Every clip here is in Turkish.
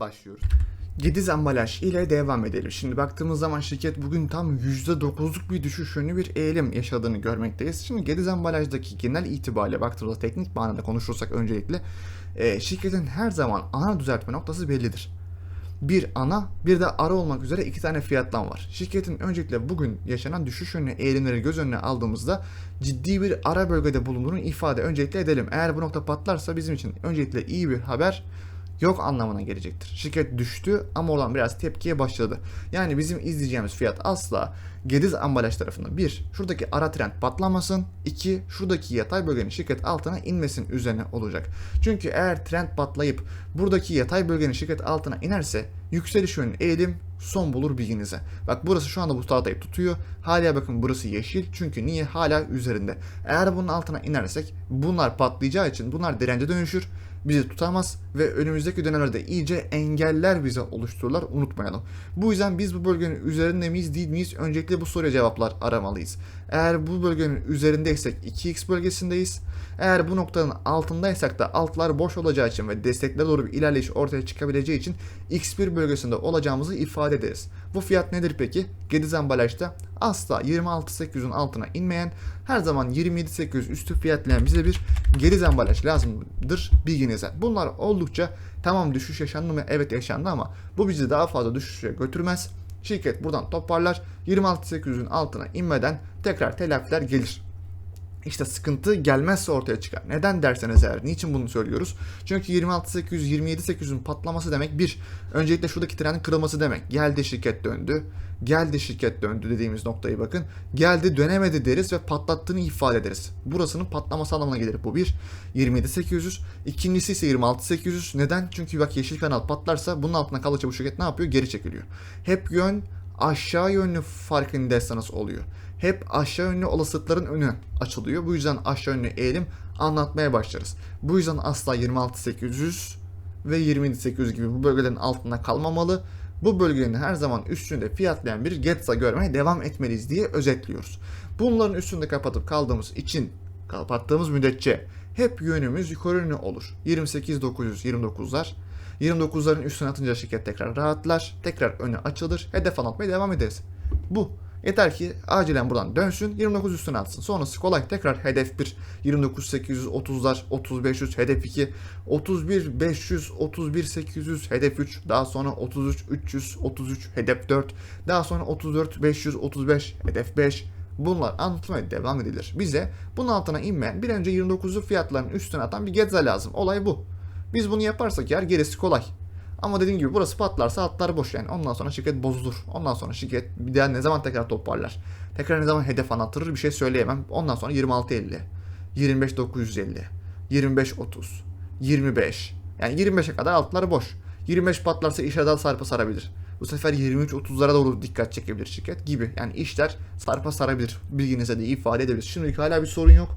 başlıyoruz. Gediz ambalaj ile devam edelim. Şimdi baktığımız zaman şirket bugün tam %9'luk bir düşüş yönlü bir eğilim yaşadığını görmekteyiz. Şimdi Gediz ambalajdaki genel itibariyle baktığımızda teknik manada konuşursak öncelikle e, şirketin her zaman ana düzeltme noktası bellidir. Bir ana bir de ara olmak üzere iki tane fiyatlan var. Şirketin öncelikle bugün yaşanan düşüş yönlü eğilimleri göz önüne aldığımızda ciddi bir ara bölgede bulunduğunu ifade öncelikle edelim. Eğer bu nokta patlarsa bizim için öncelikle iyi bir haber yok anlamına gelecektir. Şirket düştü ama oradan biraz tepkiye başladı. Yani bizim izleyeceğimiz fiyat asla Gediz ambalaj tarafında bir şuradaki ara trend patlamasın. iki şuradaki yatay bölgenin şirket altına inmesin üzerine olacak. Çünkü eğer trend patlayıp buradaki yatay bölgenin şirket altına inerse yükseliş yönlü eğilim son bulur bilginize. Bak burası şu anda bu tahtayı tutuyor. Hala bakın burası yeşil. Çünkü niye? Hala üzerinde. Eğer bunun altına inersek bunlar patlayacağı için bunlar dirence dönüşür bizi tutamaz ve önümüzdeki dönemlerde iyice engeller bize oluştururlar unutmayalım. Bu yüzden biz bu bölgenin üzerinde miyiz değil miyiz öncelikle bu soruya cevaplar aramalıyız. Eğer bu bölgenin üzerindeysek 2x bölgesindeyiz. Eğer bu noktanın altındaysak da altlar boş olacağı için ve desteklere doğru bir ilerleyiş ortaya çıkabileceği için x1 bölgesinde olacağımızı ifade ederiz. Bu fiyat nedir peki? Gediz ambalajda asla 26.800'ün altına inmeyen her zaman 27.800 üstü fiyatlayan bize bir geriz ambalaj lazımdır bilginize. Bunlar oldukça tamam düşüş yaşandı mı? Evet yaşandı ama bu bizi daha fazla düşüşe götürmez. Şirket buradan toparlar 26.800'ün altına inmeden tekrar telafiler gelir. İşte sıkıntı gelmezse ortaya çıkar. Neden derseniz eğer, niçin bunu söylüyoruz? Çünkü 26.800, 27.800'ün patlaması demek bir, öncelikle şuradaki trendin kırılması demek. Geldi şirket döndü, geldi şirket döndü dediğimiz noktayı bakın. Geldi dönemedi deriz ve patlattığını ifade ederiz. Burasının patlaması anlamına gelir bu bir. 27.800, ikincisi ise 26.800. Neden? Çünkü bak yeşil kanal patlarsa bunun altına kaldıkça bu şirket ne yapıyor? Geri çekiliyor. Hep yön aşağı yönlü farkındaysanız oluyor hep aşağı yönlü olasılıkların önü açılıyor. Bu yüzden aşağı yönlü eğilim anlatmaya başlarız. Bu yüzden asla 26800 ve 27800 gibi bu bölgelerin altında kalmamalı. Bu bölgelerin her zaman üstünde fiyatlayan bir Getza görmeye devam etmeliyiz diye özetliyoruz. Bunların üstünde kapatıp kaldığımız için kapattığımız müddetçe hep yönümüz yukarı yönlü olur. 28929'lar 29'ların üstüne atınca şirket tekrar rahatlar. Tekrar önü açılır. Hedef anlatmaya devam ederiz. Bu. Yeter ki acilen buradan dönsün 29 üstüne atsın. Sonrası kolay. Tekrar hedef 1 29 830'lar 30 500 hedef 2 31 500 31 800 hedef 3 daha sonra 33 300 33 hedef 4 daha sonra 34 500 35 hedef 5 Bunlar anlatmaya devam edilir. Bize bunun altına inmeyen bir önce 29'lu fiyatların üstüne atan bir getza lazım. Olay bu. Biz bunu yaparsak yer gerisi kolay. Ama dediğim gibi burası patlarsa altlar boş yani. Ondan sonra şirket bozulur. Ondan sonra şirket bir daha ne zaman tekrar toparlar? Tekrar ne zaman hedef anlatırır bir şey söyleyemem. Ondan sonra 26.50, 25.950, 25.30, 25. Yani 25'e kadar altları boş. 25 patlarsa işe daha sarpa sarabilir. Bu sefer 23-30'lara doğru dikkat çekebilir şirket gibi. Yani işler sarpa sarabilir. Bilginize de ifade edebilir. Şimdilik hala bir sorun yok.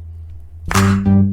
Thank you.